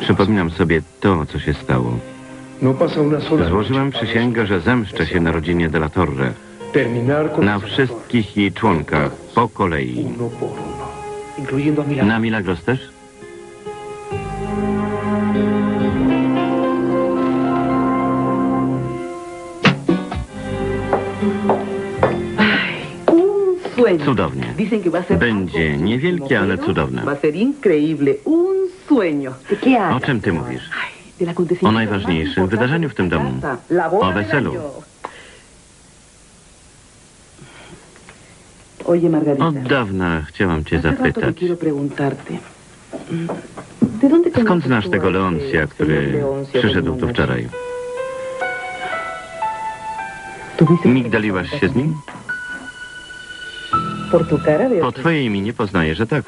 Przypominam sobie to, co się stało. Złożyłem przysięgę, że zemszczę się na rodzinie de la Torre. Na wszystkich jej członkach, po kolei. Na Milagros też? Cudownie. Będzie niewielkie, ale cudowne. Sueño. O czym ty mówisz? O najważniejszym wydarzeniu w tym domu. O weselu. Od dawna chciałam cię zapytać. quiero preguntarte. ¿De dónde Skąd znasz tego Leoncia, który przyszedł tu wczoraj? ¿Tuviste Migdaliłaś się z nim? Po twojej minie poznaję, że tak.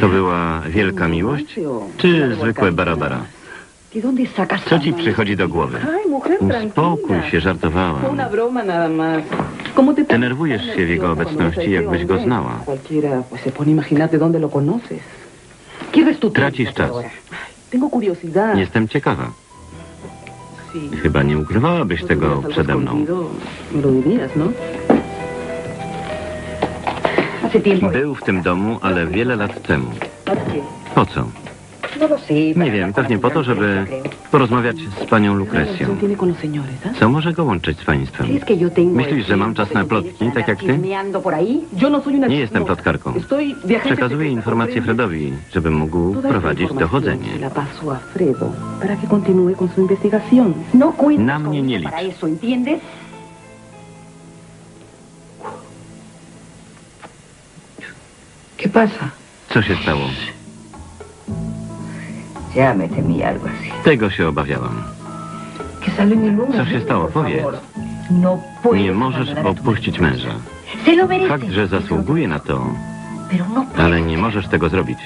To była wielka miłość? Czy zwykłe barabara? ¿De dónde sacas Co ci przychodzi do głowy? Uspokój się, żartowałam. una broma nada más. ¿Cómo te Denerwujesz się w jego obecności, jakbyś go znała. Cualquiera pues, se pone a imaginar de dónde lo conoces. ¿Quieres tu Tracisz czas. Jestem ciekawa. Chyba nie ukrywałabyś No tego przede mną. Był w tym domu, ale wiele lat temu. Po co? No. Nie wiem, pewnie po to, żeby porozmawiać z panią ¿Qué Lukrecją. ah? Co może go łączyć z państwem? ¿Crees que yo tengo Myślisz, że mam czas na plotki, tak jak ty? no Nie jestem chismosa. plotkarką. Przekazuję ¿comprendes? Fredowi, żeby mógł prowadzić dochodzenie. No Na mnie nie licz. Pasa? Co się stało? Tego się obawiałam. Co się stało? Powiedz. No Nie możesz opuścić męża. Fakt, że zasługuje na to, no ale nie możesz tego zrobić.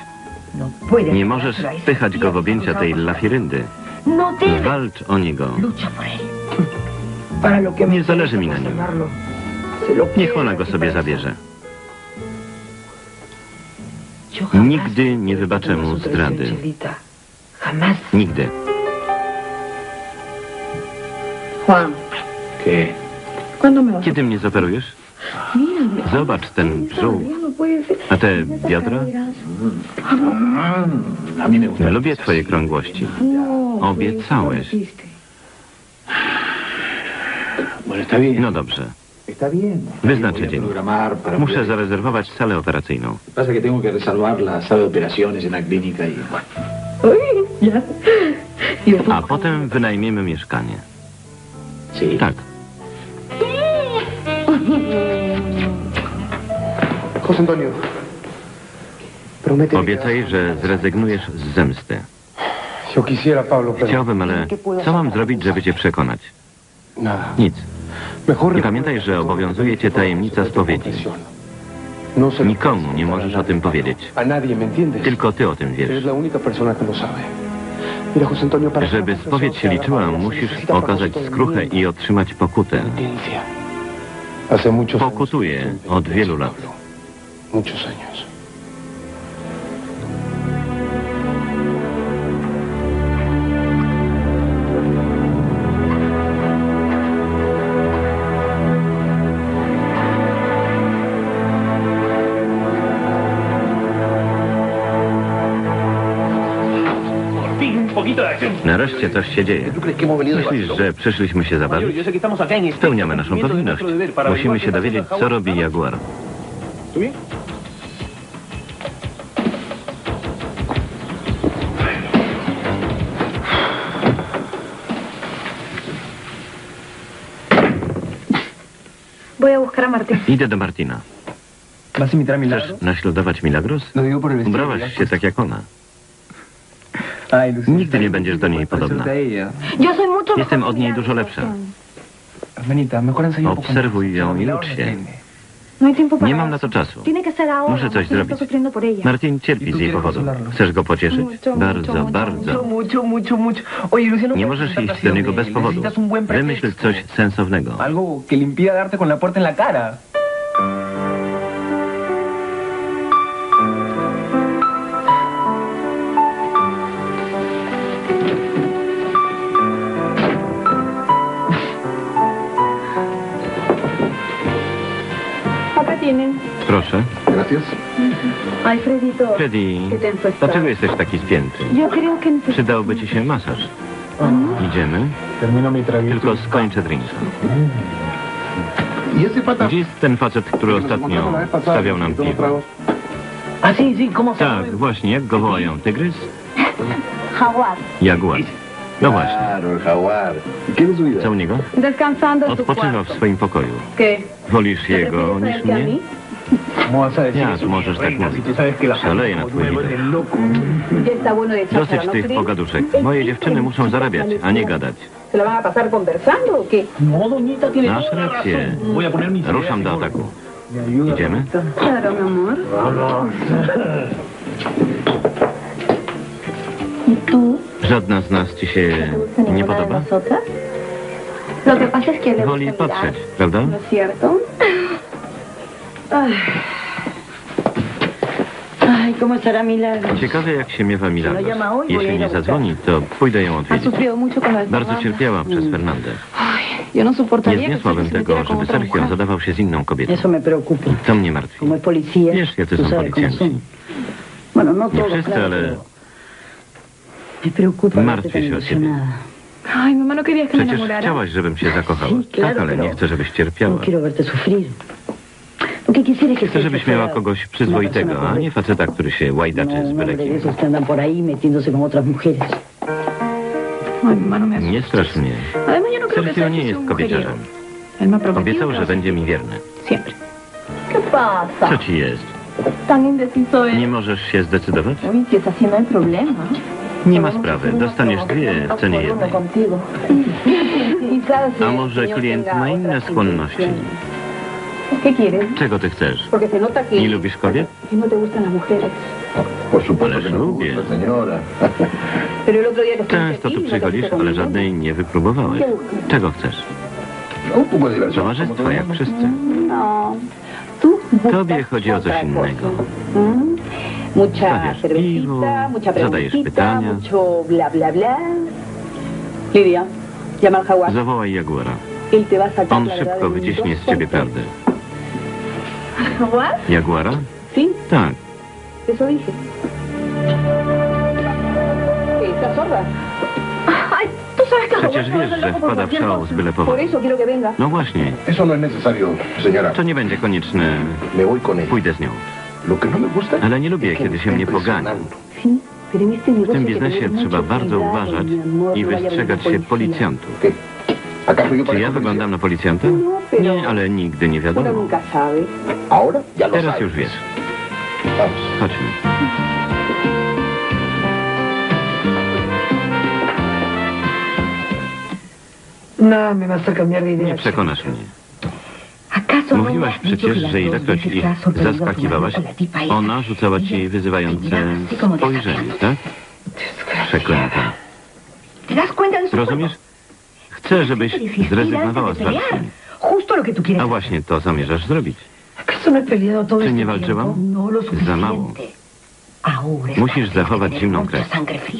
No. Nie możesz wpychać go w objęcia tej lafiryndy. Walcz o niego. Nie zależy mi na nim. Niech ona go sobie zabierze. Nigdy nie wybaczę mu zdrady. Nigdy. Juan, ¿Qué? ¿cuándo me vas a... Kiedy mnie zoperujesz? Zobacz ten brzuch. A te biodra? Lubię twoje krągłości. Obiecałeś. No dobrze. Wyznaczę dzień. Muszę zarezerwować salę operacyjną. Pasa que tengo que reservar la sala de operaciones en la clínica bueno. Ay, ya. Después- A potem wynajmiemy mieszkanie. Tak. José Antonio. Obiecaj, że zrezygnujesz z zemsty. Yo quisiera, Pablo, pero Chciałbym, ale co mam zrobić, żeby cię przekonać? nada. Nic. I pamiętaj, że obowiązuje cię tajemnica spowiedzi. No Nikomu nie możesz o tym powiedzieć. Tylko ty o tym wiesz. Żeby spowiedź się liczyła, musisz okazać skruchę i otrzymać pokutę. Pokutuję od wielu lat. Muchos años. Nareszcie coś się dzieje. ¿Tú crees que hemos venido de Myślisz, że przyszliśmy się zabawić? Spełniamy naszą powinność. Musimy się dowiedzieć, co robi Jaguar. Idę do Martina. ¿Vas a imitar a Chcesz naśladować Milagros? Vestido. Ubrałaś się tak jak ona. Nigdy nie będziesz do niej podobna. Jestem od niej dużo lepsza. Obserwuj ją i Milagro ucz no się. No Nie mam na to czasu. Muszę coś zrobić. Martin cierpi z jej powodu. Chcesz go pocieszyć? Bardzo, bardzo. Nie możesz iść do niego bez powodu. Wymyśl coś sensownego. Ay, Fredito. Freddy, dlaczego jesteś taki spięty? Przydałby ci się masaż. Idziemy, mi traguito. tylko skończę drinka. ¿Y? Gdzie jest ten facet, który ostatnio stawiał nam piwo? Ah, sí, sí, ¿cómo se Tak, właśnie, jak go wołają? Tygrys? Jaguar. Jaguar. No właśnie. ¿Y. Co u niego? Odpoczywa w swoim pokoju. Wolisz ¿Te jego niż a mnie? Mí? ¿Cómo vas a decir Jak eso? możesz tak mówić? Szaleję na twój cháchara, Dosyć ¿no tych pogaduszek. Moje dziewczyny muszą zarabiać, a nie gadać. Masz rację. Ruszam do ataku. orden. ¿Me ayuda, Idziemy? Żadna z nas ci się nie ¿Ninguna de podoba? Woli patrzeć, prawda? Ciekawe jak się miewa Milagros. Jeśli nie zadzwoni, to pójdę ją odwiedzić. Bardzo cierpiała przez Fernandę. Yo no Nie zniosłabym tego, żeby Sergio zadawał się z inną kobietą. Eso me preocupa. To mnie martwi. Wiesz, jacy są policjanci. Bueno, no Nie wszyscy, claro, ale pero me preocupa Martwię się o ciebie. ¿no przecież chciałaś, żebym się zakochał. Sí, claro, Tak, ale nie chcę, żebyś No cierpiała. Chcę, żebyś miała kogoś przyzwoitego, a nie faceta, który się No łajdaczy z byle kim. no. Nie strasz mnie. No que Sergio nie sea jest kobieciarzem. Obiecał, że będzie mi wierny. Co ci jest? Nie es. możesz się zdecydować? No. Nie ma sprawy. Dostaniesz dwie w cenie jednej. A może klient ma inne skłonności? Intenciones. ¿Qué quieres? Czego ty chcesz? Porque se nota que, Nie lubisz kobiet? que no te gustan las mujeres. Por supuesto Ależ no lubię. gusta, señora. Pero el otro día que estuviste Często tu przychodzisz, ale żadnej nie wypróbowałeś. Czego chcesz? Un poco de diversión. Towarzystwo, jak wszyscy. No. Tobie chodzi o coś innego. ¿Mm? Mucha Stawiasz cervecita, piwo, mucha zadajesz preguntita, pytania. mucho bla bla bla. Lidia, llama al jaguar. Zawołaj Jaguara. Él te va a sacar On la verdad szybko de wyciśnie dos z ciebie prawdę. ¿Jaguar? Jaguara? Sí, Tak. eso dije. ¿Qué, ¿Estás sorda? Ay, tú sabes que Przecież wiesz, że wpada w szał z byle Por powodu. eso quiero que venga. No właśnie. Eso no es necesario, señora. To nie będzie konieczne. Me voy con ella. Pójdę z nią. Lo que no me gusta Ale nie lubię, es que kiedy się está mnie pogania. impresionando. Sí, pero en este W negocio tym hay que biznesie tener trzeba mucho bardzo cuidado, uważać mi amor, i no vaya a venir wystrzegać się policía. policjantów. ¿Qué? ¿Acaso yo Czy ja wyglądam na policjanta? Nie, ale nigdy nie wiadomo. Teraz już wiesz. Chodźmy. No. Nie przekonasz mnie. ¿Acaso no me Mówiłaś przecież, że ilekroć ich zaskakiwałaś, ona rzucała ci wyzywające spojrzenie, tak? Przeklęta. ¿Te das cuenta de su Rozumiesz? Chcę, żebyś zrezygnowała z walki. A właśnie to zamierzasz zrobić. ¿Acaso no Czy nie walczyłam? No Za mało. Musisz zachować zimną mucha krew.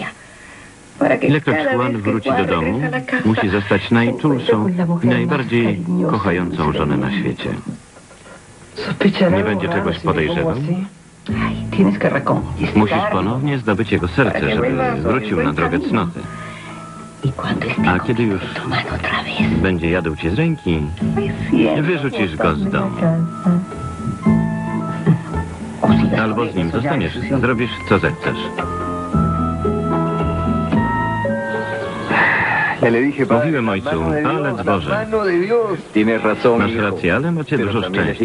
Ilekroć Juan wróci do domu, musi zostać najczulszą i najbardziej kochającą żonę na świecie. Nie będzie czegoś podejrzewał? Musisz ponownie zdobyć jego serce, żeby wrócił na drogę cnoty. A kiedy już będzie jadł ci z ręki, wyrzucisz go z domu. Albo z nim zostaniesz. Zrobisz, co zechcesz. Mówiłem ojcu, la Boże. Masz rację, ale macie dużo szczęścia.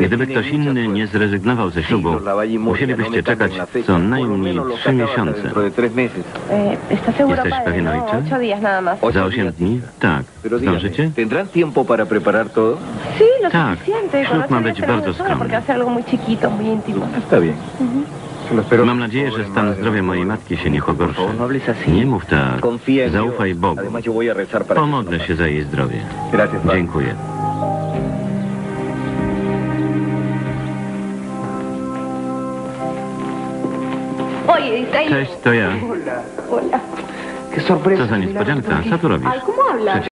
Gdyby ktoś inny nie zrezygnował ze ślubu, Murcia musielibyście no czekać co najmniej trzy miesiące. Eh, ¿Estás seguro, ¿Jesteś pewien, No, ojcze? Za osiem dni? Tak. Zdążycie? Tak, ślub ma być bardzo a skromny. Está bien. Mam nadzieję, że stan zdrowia mojej matki się nie pogorszy. Nie mów tak. Zaufaj. Bogu. Pomodlę się za jej zdrowie. Dziękuję. Cześć, to ja. Co za niespodzianka. Co tu robisz? Ay, ¿cómo hablas?